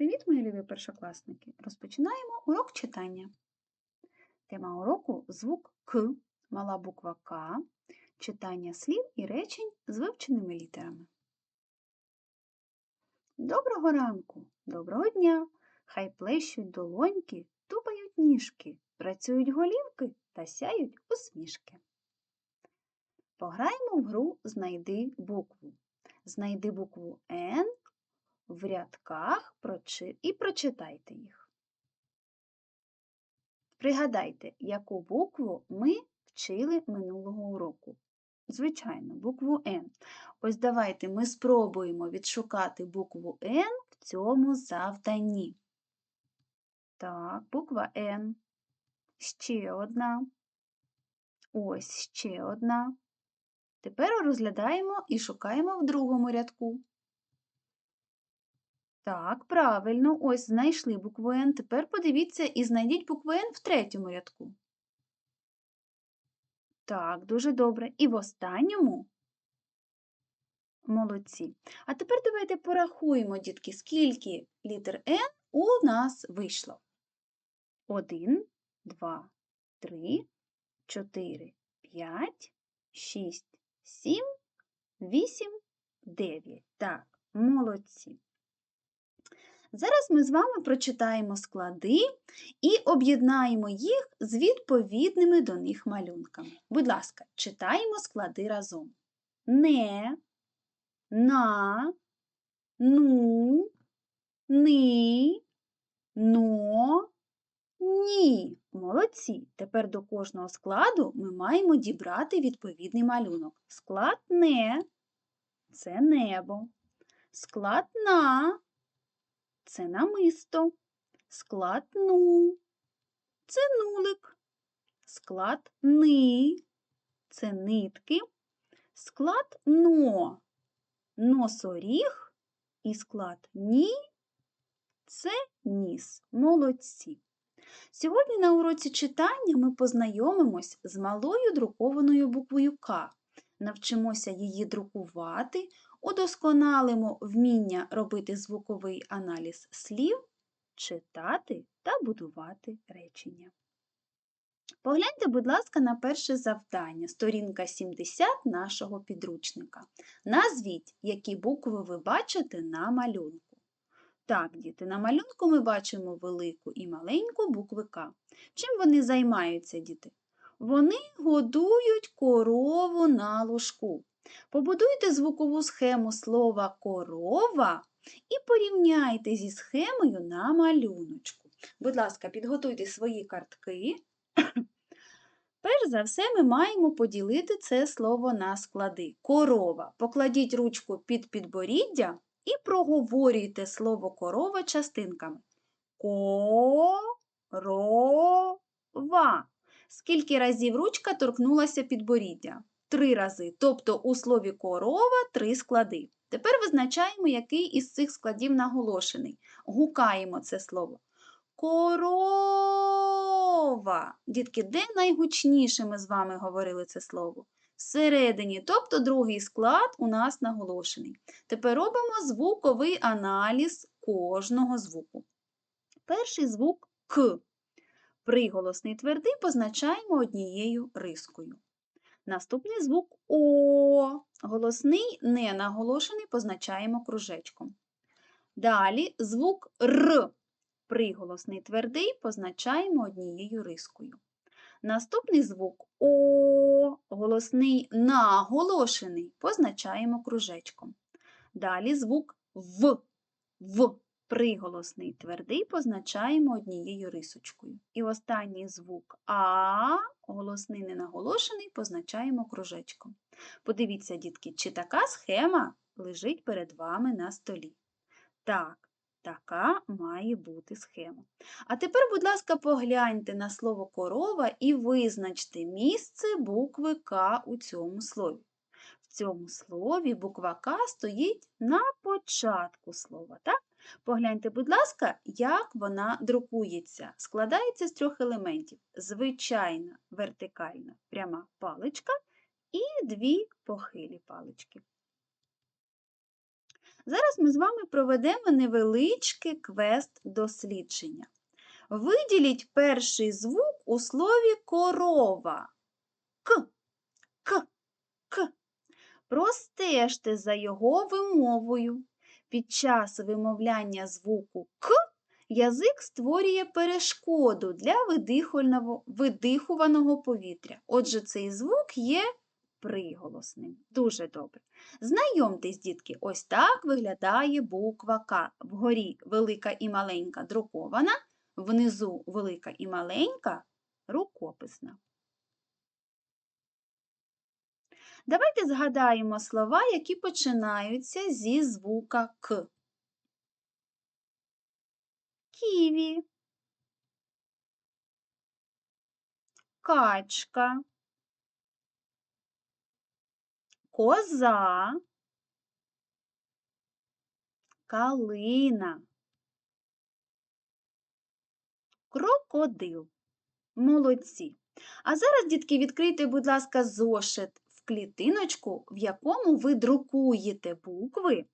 Привіт, мої любі першокласники! Розпочинаємо урок читання. Тема уроку звук К, мала буква К, читання слів і речень з вивченими літерами. Доброго ранку, доброго дня! Хай плещуть долоньки, тупають ніжки, працюють голівки та сяють усмішки. Пограємо в гру Знайди букву. Знайди букву Н в рядках і прочитайте їх. Пригадайте, яку букву ми вчили минулого уроку. Звичайно, букву Н. Ось давайте ми спробуємо відшукати букву Н в цьому завданні. Так, буква Н. Ще одна. Ось ще одна. Тепер розглядаємо і шукаємо в другому рядку. Так, правильно, ось знайшли букву Н. Тепер подивіться і знайдіть букву Н в третьому рядку. Так, дуже добре. І в останньому молодці. А тепер давайте порахуємо, дітки, скільки літер Н у нас вийшло. Один, два, три, чотири, п'ять, шість, сім, вісім, дев'ять. Так, молодці. Зараз ми з вами прочитаємо склади і об'єднаємо їх з відповідними до них малюнками. Будь ласка, читаємо склади разом. Не, на, ну, ни, но, ні. Молодці. Тепер до кожного складу ми маємо дібрати відповідний малюнок. Склад не це небо. Склад на це намисто, склад ну, це нулик, склад ни, це нитки, склад но, носоріг і склад ні це ніс. Молодці. Сьогодні на уроці читання ми познайомимось з малою друкованою буквою К, навчимося її друкувати, удосконалимо вміння робити звуковий аналіз слів, читати та будувати речення. Погляньте, будь ласка, на перше завдання, сторінка 70 нашого підручника. Назвіть, які букви ви бачите на малюнку. Так, діти, на малюнку ми бачимо велику і маленьку букви К. Чим вони займаються, діти? Вони годують корову на ложку. Побудуйте звукову схему слова корова і порівняйте зі схемою на малюночку. Будь ласка, підготуйте свої картки. Перш за все, ми маємо поділити це слово на склади. Корова. Покладіть ручку під підборіддя і проговорюйте слово корова частинками. Корова. Скільки разів ручка торкнулася підборіддя? Три рази. Тобто у слові корова три склади. Тепер визначаємо, який із цих складів наголошений. Гукаємо це слово. Корова. Дітки, де найгучніше ми з вами говорили це слово? Всередині, тобто другий склад у нас наголошений. Тепер робимо звуковий аналіз кожного звуку. Перший звук К. Приголосний твердий позначаємо однією рискою. Наступний звук О. Голосний не наголошений позначаємо кружечком. Далі звук Р. Приголосний твердий позначаємо однією рискою. Наступний звук О. Голосний наголошений позначаємо кружечком. Далі звук В. В. Приголосний твердий позначаємо однією рисочкою. І останній звук А, голосний ненаголошений, позначаємо кружечком. Подивіться, дітки, чи така схема лежить перед вами на столі. Так, така має бути схема. А тепер, будь ласка, погляньте на слово корова і визначте місце букви К у цьому слові. В цьому слові буква К стоїть на початку слова. так? Погляньте, будь ласка, як вона друкується. Складається з трьох елементів: звичайна вертикальна пряма паличка і дві похилі палички. Зараз ми з вами проведемо невеличке квест дослідження. Виділіть перший звук у слові корова. К, К, К. Простежте за його вимовою. Під час вимовляння звуку К язик створює перешкоду для видихуваного повітря. Отже, цей звук є приголосним. Дуже добре. Знайомтесь, дітки, ось так виглядає буква К. Вгорі велика і маленька друкована, внизу велика і маленька рукописна. Давайте згадаємо слова, які починаються зі звука К. Ківі, качка, коза, калина, крокодил. Молодці. А зараз, дітки, відкрийте, будь ласка, зошит в клітиночку, в якому ви друкуєте букви,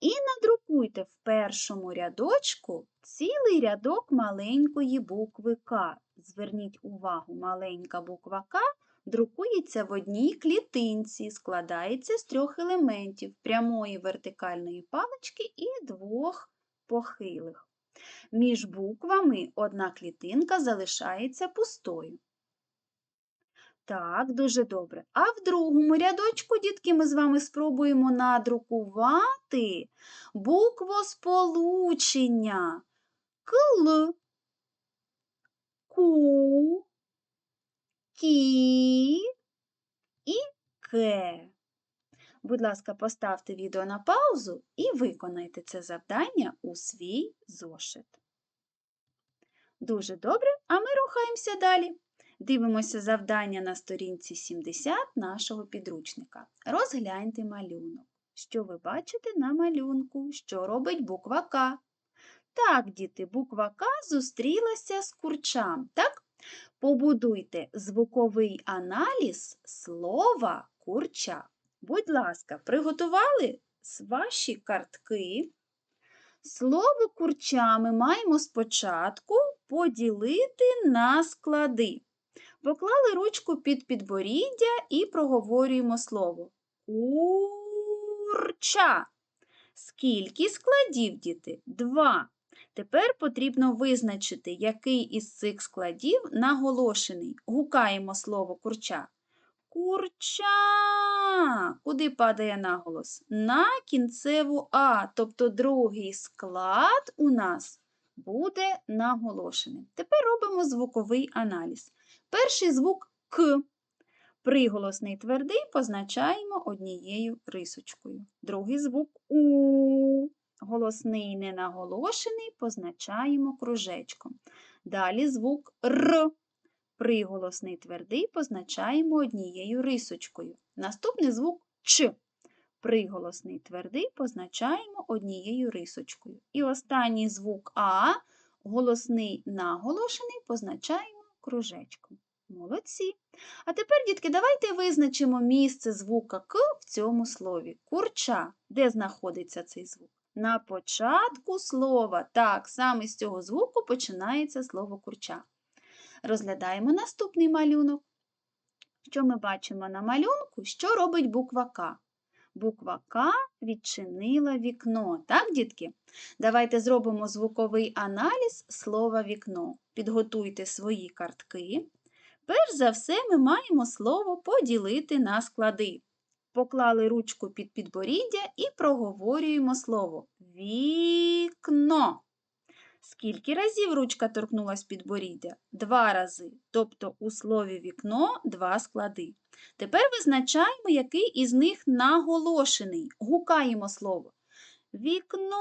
і надрукуйте в першому рядочку цілий рядок маленької букви К. Зверніть увагу, маленька буква К друкується в одній клітинці, складається з трьох елементів прямої вертикальної палички і двох похилих. Між буквами одна клітинка залишається пустою. Так, дуже добре. А в другому рядочку, дітки, ми з вами спробуємо надрукувати буквосполучення кл, ку, кі і ке. Будь ласка, поставте відео на паузу і виконайте це завдання у свій зошит. Дуже добре, а ми рухаємося далі. Дивимося завдання на сторінці 70 нашого підручника. Розгляньте малюнок. Що ви бачите на малюнку? Що робить буква К? Так, діти, буква К зустрілася з курчам. Так? Побудуйте звуковий аналіз слова курча. Будь ласка, приготували ваші картки. Слово курча ми маємо спочатку поділити на склади. Поклали ручку під підборіддя і проговорюємо слово курча. Скільки складів, діти? Два. Тепер потрібно визначити, який із цих складів наголошений. Гукаємо слово курча. Курча. Куди падає наголос? На кінцеву А, тобто другий склад у нас буде наголошеним. Тепер робимо звуковий аналіз. Перший звук К. Приголосний твердий позначаємо однією рисочкою. Другий звук У. Голосний ненаголошений позначаємо кружечком. Далі звук Р. Приголосний твердий позначаємо однією рисочкою. Наступний звук Ч. Приголосний твердий позначаємо однією рисочкою. І останній звук А, голосний наголошений, позначаємо кружечком. Молодці. А тепер, дітки, давайте визначимо місце звука К в цьому слові. Курча. Де знаходиться цей звук? На початку слова. Так, саме з цього звуку починається слово курча. Розглядаємо наступний малюнок. Що ми бачимо на малюнку? Що робить буква К? Буква К відчинила вікно. Так, дітки? Давайте зробимо звуковий аналіз слова вікно. Підготуйте свої картки. Перш за все, ми маємо слово поділити на склади. Поклали ручку під підборіддя і проговорюємо слово вікно. Скільки разів ручка торкнулась підборіддя? Два рази. Тобто у слові вікно два склади. Тепер визначаємо, який із них наголошений. Гукаємо слово. Вікно.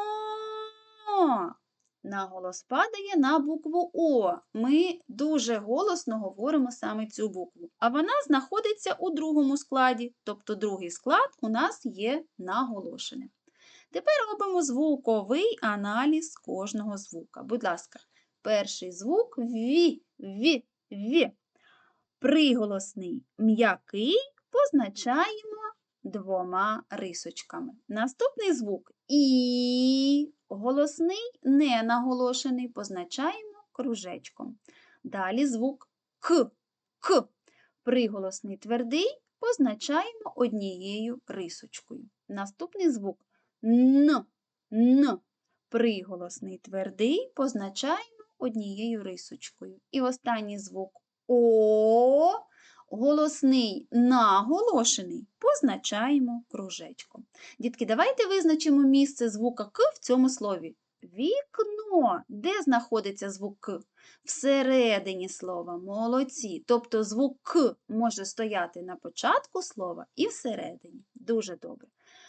Наголос падає на букву О. Ми дуже голосно говоримо саме цю букву. А вона знаходиться у другому складі, тобто другий склад у нас є наголошеним. Тепер робимо звуковий аналіз кожного звука. Будь ласка, перший звук ві, ві, ві. Приголосний м'який позначаємо двома рисочками. Наступний звук І голосний, не наголошений, позначаємо кружечком. Далі звук К. К. Приголосний твердий позначаємо однією рисочкою. Наступний звук Н. Н. Приголосний твердий позначаємо однією рисочкою. І останній звук О. Голосний наголошений позначаємо кружечком. Дітки, давайте визначимо місце звука К в цьому слові. Вікно. Де знаходиться звук К? Всередині слова. Молодці. Тобто звук К може стояти на початку слова і всередині. Дуже добре.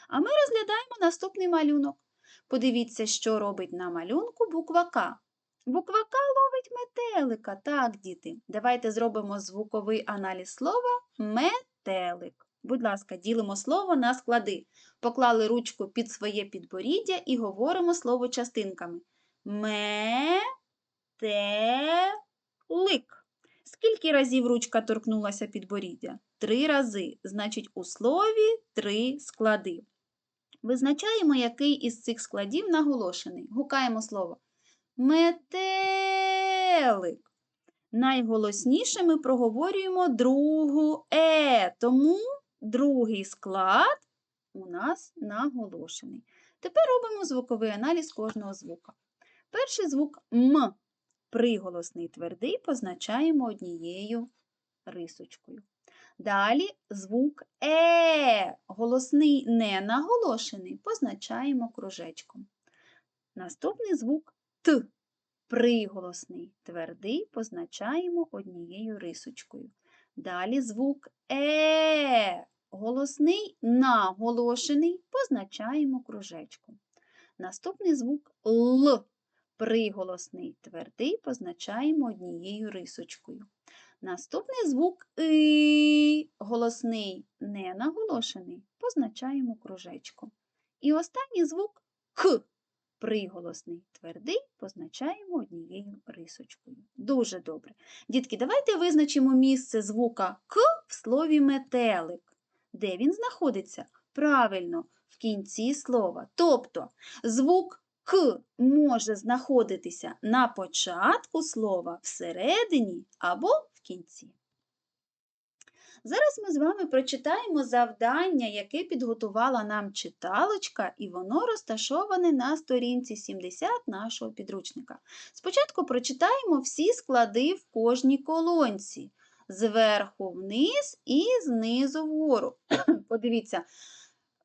А ми розглядаємо наступний малюнок. Подивіться, що робить на малюнку буква К. Буква К ловить метелика. Так, діти. Давайте зробимо звуковий аналіз слова метелик. Будь ласка, ділимо слово на склади. Поклали ручку під своє підборіддя і говоримо слово частинками. Метелик. Скільки разів ручка торкнулася підборіддя? Три рази. Значить, у слові три склади. Визначаємо, який із цих складів наголошений. Гукаємо слово. Метелик. Найголосніше ми проговорюємо другу е, тому другий склад у нас наголошений. Тепер робимо звуковий аналіз кожного звука. Перший звук М. Приголосний твердий позначаємо однією рисочкою. Далі звук Е. Голосний не наголошений позначаємо кружечком. Наступний звук Т. Приголосний твердий позначаємо однією рисочкою. Далі звук Е. Голосний наголошений позначаємо кружечком. Наступний звук Л. Приголосний твердий позначаємо однією рисочкою. Наступний звук И. Голосний не наголошений позначаємо кружечком. І останній звук К. Приголосний твердий позначаємо однією рисочкою. Дуже добре. Дітки, давайте визначимо місце звука К в слові метелик. Де він знаходиться? Правильно, в кінці слова. Тобто звук К може знаходитися на початку слова, всередині або в кінці. Зараз ми з вами прочитаємо завдання, яке підготувала нам читалочка, і воно розташоване на сторінці 70 нашого підручника. Спочатку прочитаємо всі склади в кожній колонці, зверху вниз і знизу вгору. Подивіться,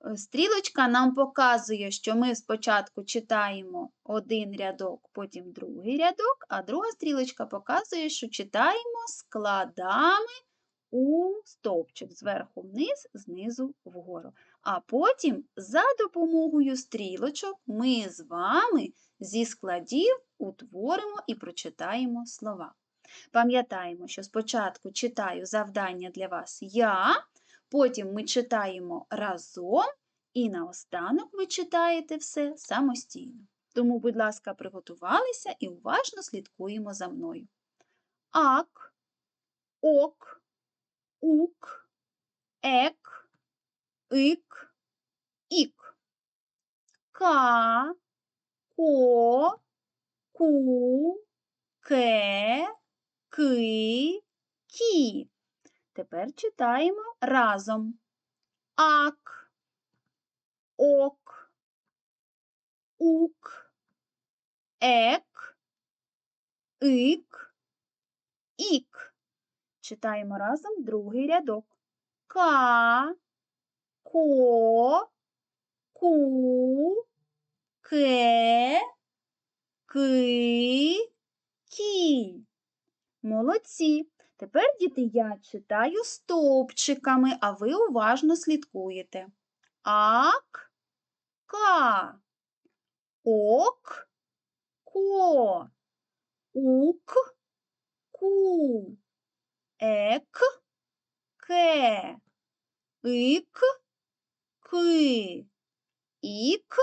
е, стрілочка нам показує, що ми спочатку читаємо один рядок, потім другий рядок, а друга стрілочка показує, що читаємо складами у стовпчик зверху вниз, знизу вгору. А потім за допомогою стрілочок ми з вами зі складів утворимо і прочитаємо слова. Пам'ятаємо, що спочатку читаю завдання для вас я, потім ми читаємо разом, і наостанок ви читаєте все самостійно. Тому, будь ласка, приготувалися і уважно слідкуємо за мною. Ак, ок ук, ек, ик, ік. Ка, ко, ку, ке, ки, кі. Тепер читаємо разом. Ак, ок, ук, ек, ик, ік. Читаємо разом другий рядок. Ка, ко, ку, ке, ки, кі. Молодці. Тепер, діти, я читаю стовпчиками, а ви уважно слідкуєте. Ак, ка, ок, ко, ук, ку ек, ке, ик, ки, ік,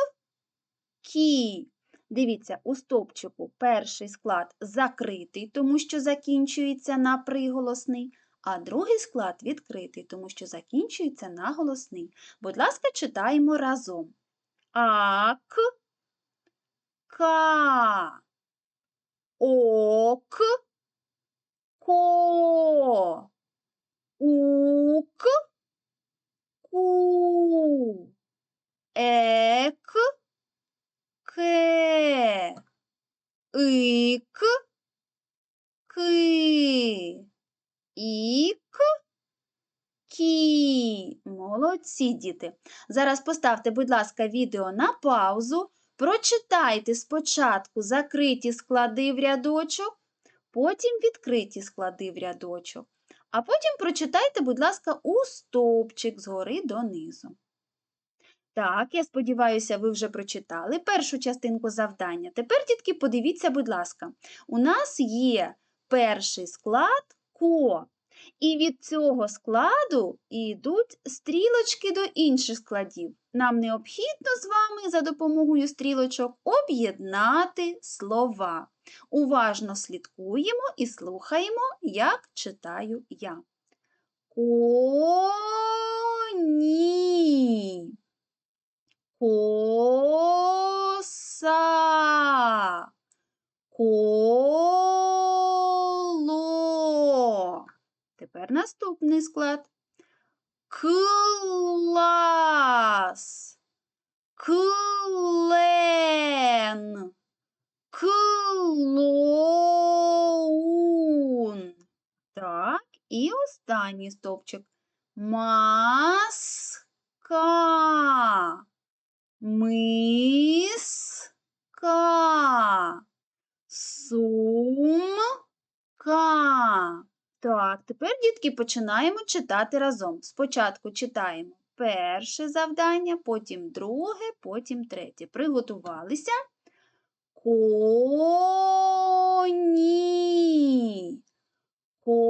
кі. Дивіться, у стопчику перший склад закритий, тому що закінчується на приголосний, а другий склад відкритий, тому що закінчується на голосний. Будь ласка, читаємо разом. Ак, ка, ок, ко, ук, ку, ек, ке, ик, ки, ік, кі. Молодці, діти. Зараз поставте, будь ласка, відео на паузу. Прочитайте спочатку закриті склади в рядочок, потім відкриті склади в рядочок. А потім прочитайте, будь ласка, у стовпчик згори донизу. Так, я сподіваюся, ви вже прочитали першу частинку завдання. Тепер, дітки, подивіться, будь ласка, у нас є перший склад ко. І від цього складу йдуть стрілочки до інших складів. Нам необхідно з вами за допомогою стрілочок об'єднати слова. Уважно слідкуємо і слухаємо, як читаю я. Коні. Коса. Коло. Тепер склад. Клас. Клен. Клоун. Так, і останній стовпчик. Маска. Миска. Сумка. Так, тепер, дітки, починаємо читати разом. Спочатку читаємо перше завдання, потім друге, потім третє. Приготувалися. Коні. Коса.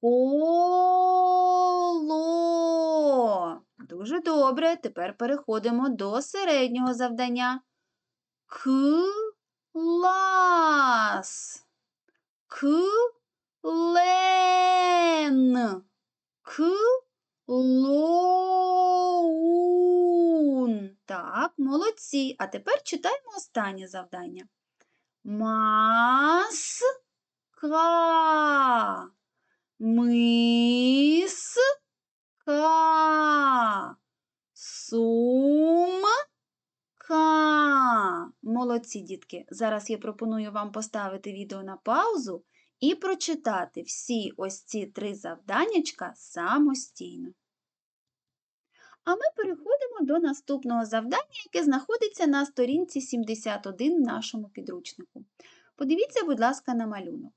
Коло. Дуже добре. Тепер переходимо до середнього завдання. Клас. Клен. Клоун. Так, молодці. А тепер читаємо останнє завдання. Маска. Миска. Сумка. Молодці, дітки. Зараз я пропоную вам поставити відео на паузу і прочитати всі ось ці три завданнячка самостійно. А ми переходимо до наступного завдання, яке знаходиться на сторінці 71 в нашому підручнику. Подивіться, будь ласка, на малюнок.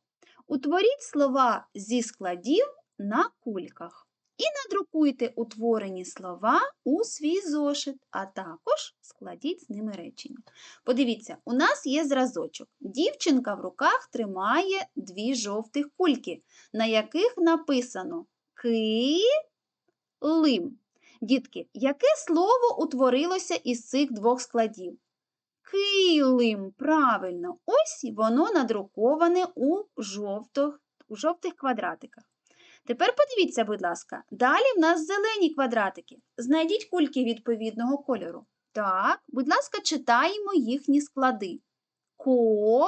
Утворіть слова зі складів на кульках і надрукуйте утворені слова у свій зошит, а також складіть з ними речення. Подивіться, у нас є зразочок. Дівчинка в руках тримає дві жовтих кульки, на яких написано Ки-лим. Дітки, яке слово утворилося із цих двох складів? Килим, правильно, ось воно надруковане у жовтих, у жовтих квадратиках. Тепер подивіться, будь ласка, далі в нас зелені квадратики. Знайдіть кульки відповідного кольору. Так, будь ласка, читаємо їхні склади. Ко,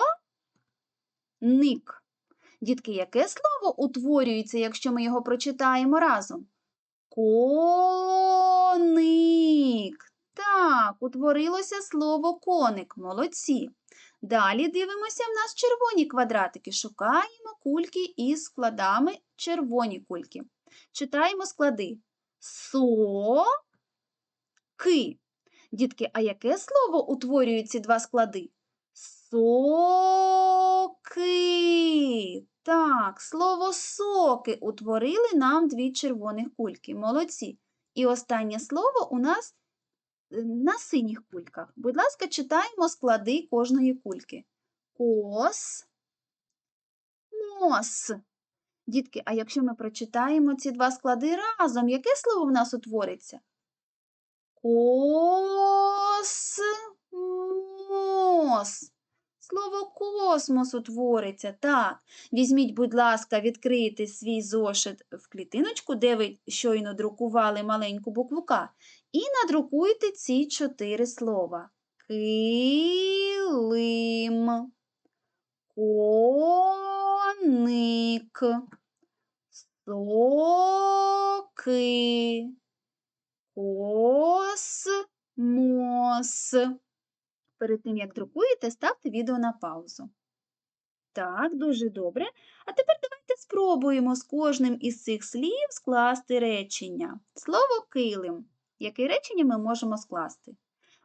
ник. Дітки, яке слово утворюється, якщо ми його прочитаємо разом? Коник. Так, утворилося слово коник. Молодці. Далі дивимося в нас червоні квадратики. Шукаємо кульки із складами червоні кульки. Читаємо склади. Со, ки. Дітки, а яке слово утворює ці два склади? Соки. Так, слово соки утворили нам дві червоних кульки. Молодці. І останнє слово у нас на синіх кульках. Будь ласка, читаємо склади кожної кульки. Кос, мос. Дітки, а якщо ми прочитаємо ці два склади разом, яке слово в нас утвориться? Космос. Слово космос утвориться. Так, візьміть, будь ласка, відкрийте свій зошит в клітиночку, де ви щойно друкували маленьку букву К, і надрукуйте ці чотири слова. Килим, коник, соки, космос. Перед тим, як друкуєте, ставте відео на паузу. Так, дуже добре. А тепер давайте спробуємо з кожним із цих слів скласти речення. Слово килим. Яке речення ми можемо скласти?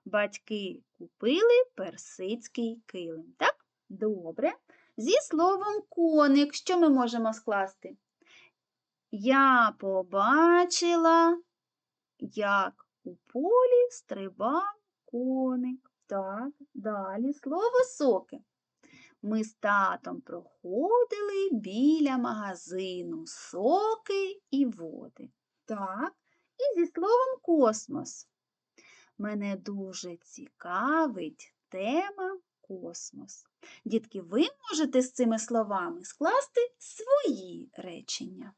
Батьки купили персидський килим. Так? Добре. Зі словом коник, що ми можемо скласти? Я побачила, як у полі стрибав коник. Так, далі слово соки. Ми з татом проходили біля магазину соки і води. Так, і зі словом космос. Мене дуже цікавить тема космос. Дітки, ви можете з цими словами скласти свої речення.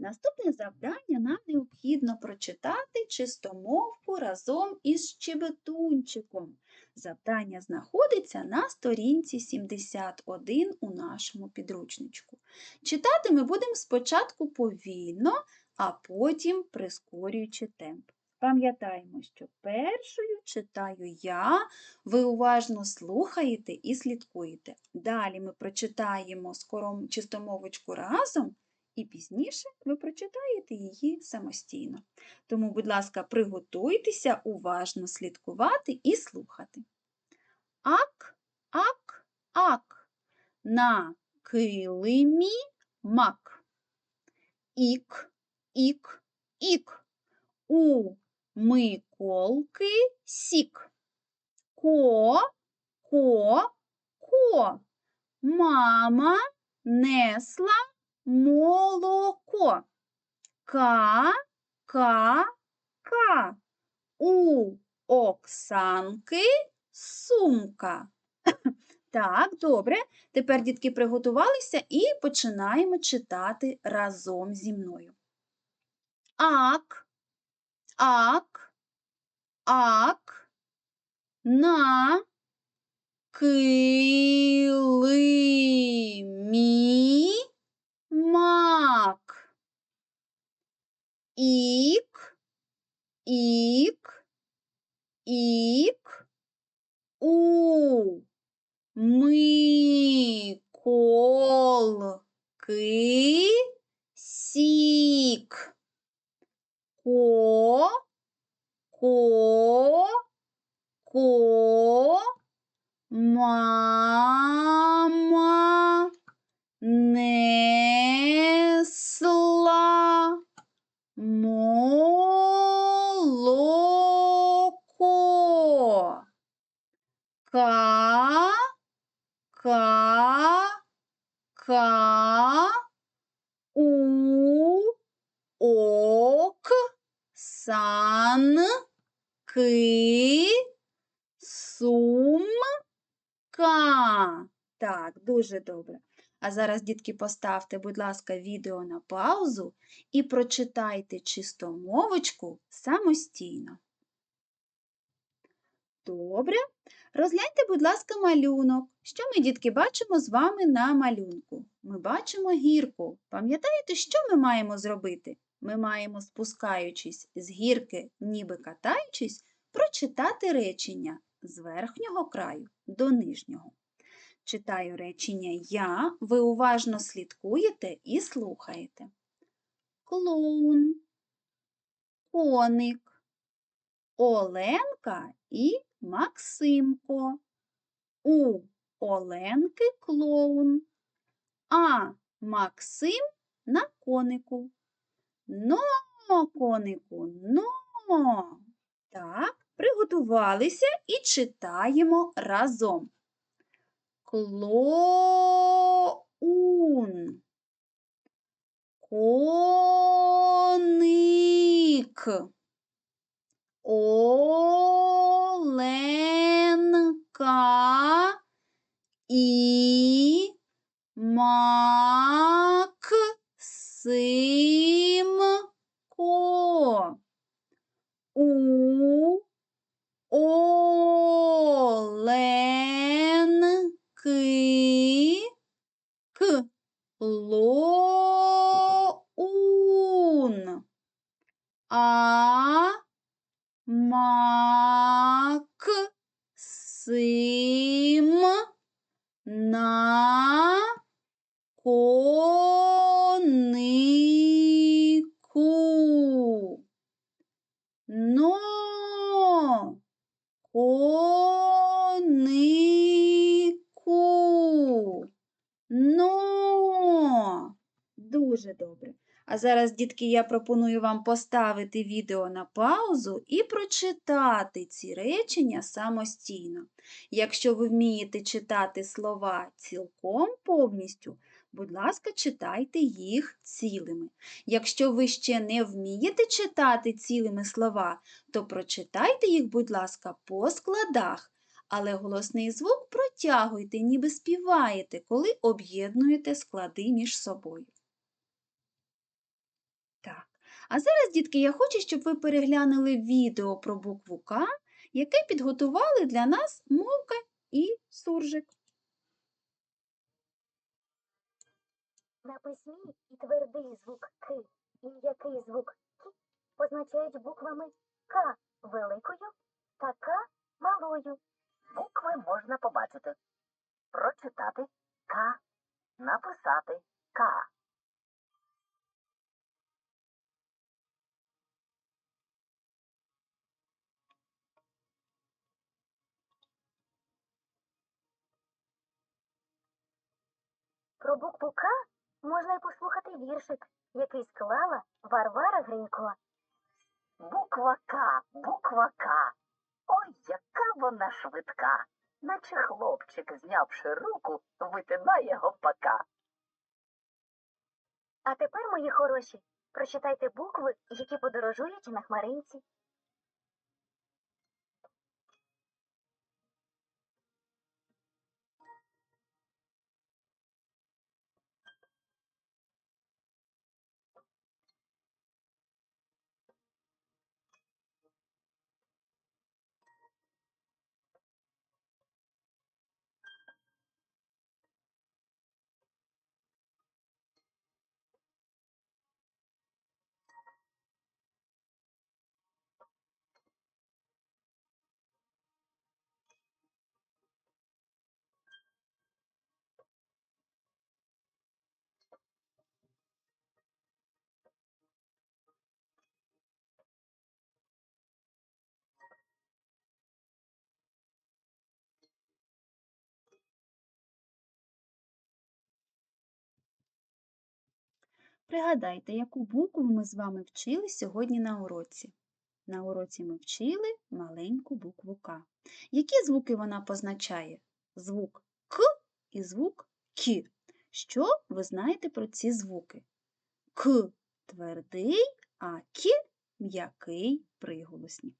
Наступне завдання нам необхідно прочитати чистомовку разом із щебетунчиком. Завдання знаходиться на сторінці 71 у нашому підручничку. Читати ми будемо спочатку повільно, а потім прискорюючи темп. Пам'ятаємо, що першою читаю я, ви уважно слухаєте і слідкуєте. Далі ми прочитаємо скором чистомовочку разом. І пізніше ви прочитаєте її самостійно. Тому, будь ласка, приготуйтеся уважно слідкувати і слухати. Ак, ак, ак. На килимі мак. Ік, ік, ік. У Миколки сік. Ко, ко, ко. Мама несла молоко. Ка, ка, ка. У Оксанки сумка. Так, добре. Тепер дітки приготувалися і починаємо читати разом зі мною. Ак, ак, ак, на килимі мак. Ік, ік, ік, у миколки сік. Ко, ко, ко, мама несла молоко. Ка, ка, ка, у, ок, сан, ки, сумка. Так, дуже добре. А зараз, дітки, поставте, будь ласка, відео на паузу і прочитайте чистомовочку самостійно. Добре. Розгляньте, будь ласка, малюнок. Що ми, дітки, бачимо з вами на малюнку? Ми бачимо гірку. Пам'ятаєте, що ми маємо зробити? Ми маємо, спускаючись з гірки, ніби катаючись, прочитати речення з верхнього краю до нижнього. Читаю речення я, ви уважно слідкуєте і слухаєте. Клоун, коник, Оленка і Максимко. У Оленки клоун, а Максим на конику. Но, конику, но. Так, приготувалися і читаємо разом. Клоун. Коник. Оленка І, мак, сим, ко. У, оленки, к, лоун. А, мак, сим, на, конику. Но, конику. Но. Дуже добре. А зараз, дітки, я пропоную вам поставити відео на паузу і прочитати ці речення самостійно. Якщо ви вмієте читати слова цілком повністю, будь ласка, читайте їх цілими. Якщо ви ще не вмієте читати цілими слова, то прочитайте їх, будь ласка, по складах. Але голосний звук протягуйте, ніби співаєте, коли об'єднуєте склади між собою. А зараз, дітки, я хочу, щоб ви переглянули відео про букву К, яке підготували для нас мовка і суржик. На письмі і твердий звук К і м'який звук К позначають буквами К великою та К малою. Букви можна побачити, прочитати К, написати К. К можна й послухати віршик, який склала Варвара Гринько. Буква К, буква К. Ой, яка вона швидка, наче хлопчик, знявши руку, витинає гопака. А тепер, мої хороші, прочитайте букви, які подорожують на хмаринці. Пригадайте, яку букву ми з вами вчили сьогодні на уроці. На уроці ми вчили маленьку букву К. Які звуки вона позначає? Звук К і звук К. Що ви знаєте про ці звуки? К твердий, а К м'який приголосні.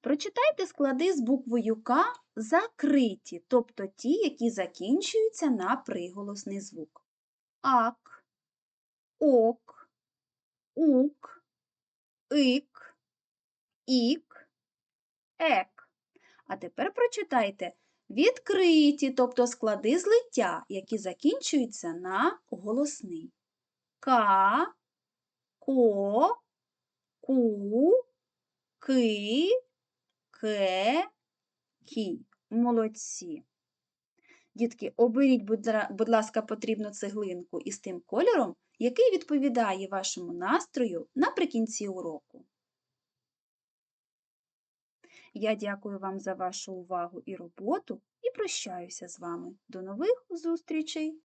Прочитайте склади з буквою К закриті, тобто ті, які закінчуються на приголосний звук. Ак, ок, ук, ик, ік, ек. А тепер прочитайте відкриті, тобто склади злиття, які закінчуються на голосний. Ка, ко, ку, ки, ке, кі. Молодці. Дітки, оберіть, будь ласка, потрібну цеглинку із тим кольором, який відповідає вашому настрою наприкінці уроку. Я дякую вам за вашу увагу і роботу і прощаюся з вами. До нових зустрічей!